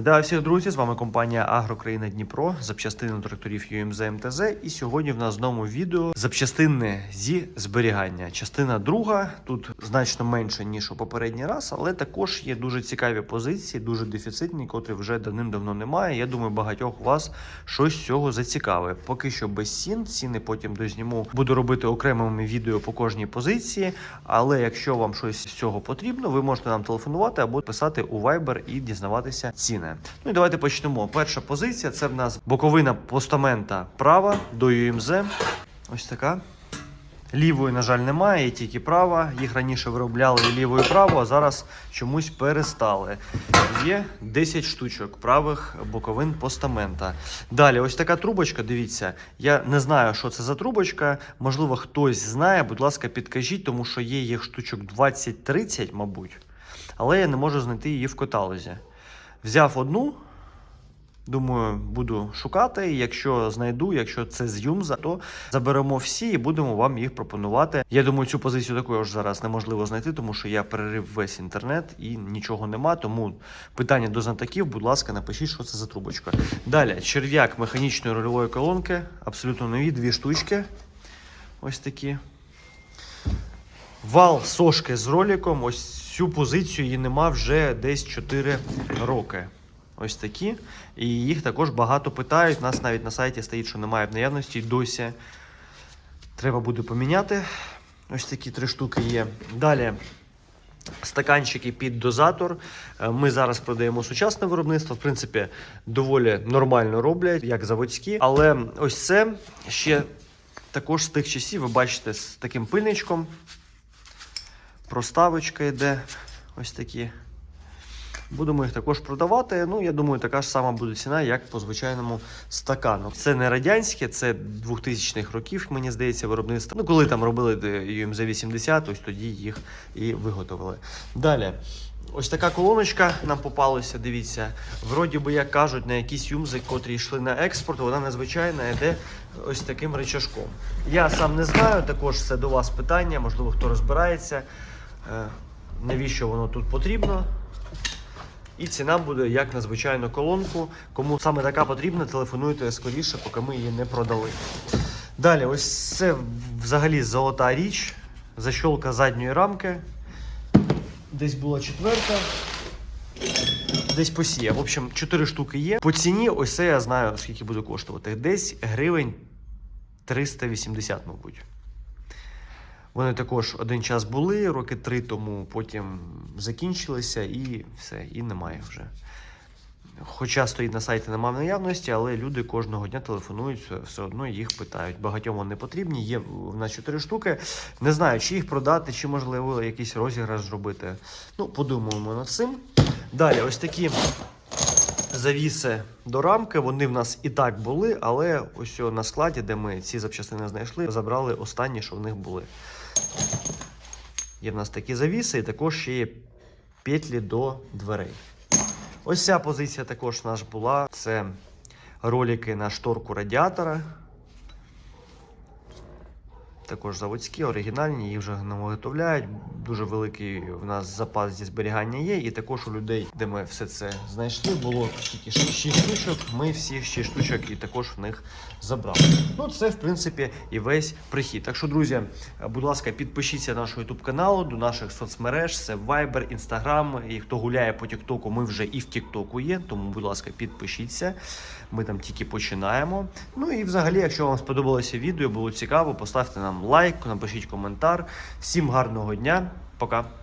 Вітаю всіх друзі! З вами компанія Агрокраїна Дніпро, запчастини тракторів UMZ МТЗ. І сьогодні в нас знову відео запчастини зі зберігання. Частина друга тут значно менше ніж у попередній раз, але також є дуже цікаві позиції, дуже дефіцитні, котрі вже давним-давно немає. Я думаю, багатьох вас щось з цього зацікавить. Поки що без цін. Ціни потім дозніму. Буду робити окремими відео по кожній позиції. Але якщо вам щось з цього потрібно, ви можете нам телефонувати або писати у Viber і дізнаватися ціни. Ну і давайте почнемо. Перша позиція це в нас боковина постамента права до UMZ. Ось така. Лівої, на жаль, немає, є тільки права. Їх раніше виробляли і лівою і праву, а зараз чомусь перестали. Є 10 штучок правих боковин постамента. Далі, ось така трубочка. Дивіться, я не знаю, що це за трубочка. Можливо, хтось знає. Будь ласка, підкажіть, тому що є їх штучок 20-30, мабуть. Але я не можу знайти її в каталозі. Взяв одну. Думаю, буду шукати. Якщо знайду, якщо це з Юмза, то заберемо всі і будемо вам їх пропонувати. Я думаю, цю позицію також зараз неможливо знайти, тому що я перерив весь інтернет і нічого нема. Тому питання до знатоків, будь ласка, напишіть, що це за трубочка. Далі черв'як механічної рульової колонки, абсолютно нові, дві штучки. Ось такі. Вал сошки з роликом. Ось цю позицію її нема вже десь 4 роки. Ось такі. І їх також багато питають. У нас навіть на сайті стоїть, що немає в наявності. Досі треба буде поміняти. Ось такі три штуки є. Далі. Стаканчики під дозатор. Е, Ми зараз продаємо сучасне виробництво. В принципі, доволі нормально роблять, як заводські. Але ось це ще також з тих часів, ви бачите, з таким пильничком. Проставочка йде. Ось такі. Будемо їх також продавати. Ну, я думаю, така ж сама буде ціна, як по звичайному стакану. Це не радянське, це 2000-х років, мені здається, виробництво. Ну, коли там робили UMZ 80, ось тоді їх і виготовили. Далі. Ось така колоночка нам попалася, дивіться. Вроді би, як кажуть, на якісь юмзи, котрі йшли на експорт, вона надзвичайна йде ось таким речашком. Я сам не знаю, також це до вас питання, можливо, хто розбирається, е, навіщо воно тут потрібно. І ціна буде як на звичайну колонку. Кому саме така потрібна, телефонуйте скоріше, поки ми її не продали. Далі, ось це взагалі золота річ. Защолка задньої рамки. Десь була четверта. Десь посія. В общем, 4 штуки є. По ціні, ось це я знаю, скільки буде коштувати. Десь гривень 380, мабуть. Вони також один час були, роки три тому, потім закінчилися і все, і немає вже. Хоча стоїть на сайті немає наявності, але люди кожного дня телефонують, все- одно їх питають. Багатьом вони потрібні. Є в нас 4 штуки. Не знаю, чи їх продати, чи можливо якийсь розіграш зробити. Ну, подумаємо над цим. Далі, ось такі завіси до рамки. Вони в нас і так були, але ось на складі, де ми ці запчастини знайшли, забрали останні, що в них були. Є в нас такі завіси, і також ще є петлі до дверей. Ось ця позиція також наш була. Це ролики на шторку радіатора. Також заводські, оригінальні, їх вже не виготовляють. Дуже великий в нас запас зі зберігання є. І також у людей, де ми все це знайшли, було тільки 6 штучок. Ми всі 6 штучок і також в них забрали. Ну, це, в принципі, і весь прихід. Так що, друзі, будь ласка, підпишіться на наш YouTube каналу, до наших соцмереж. Це Viber, Instagram. І хто гуляє по TikTok, ми вже і в TikTok є. Тому, будь ласка, підпишіться. Ми там тільки починаємо. Ну і взагалі, якщо вам сподобалося відео, було цікаво, поставте нам лайк, напишіть коментар. Всім гарного дня. Пока.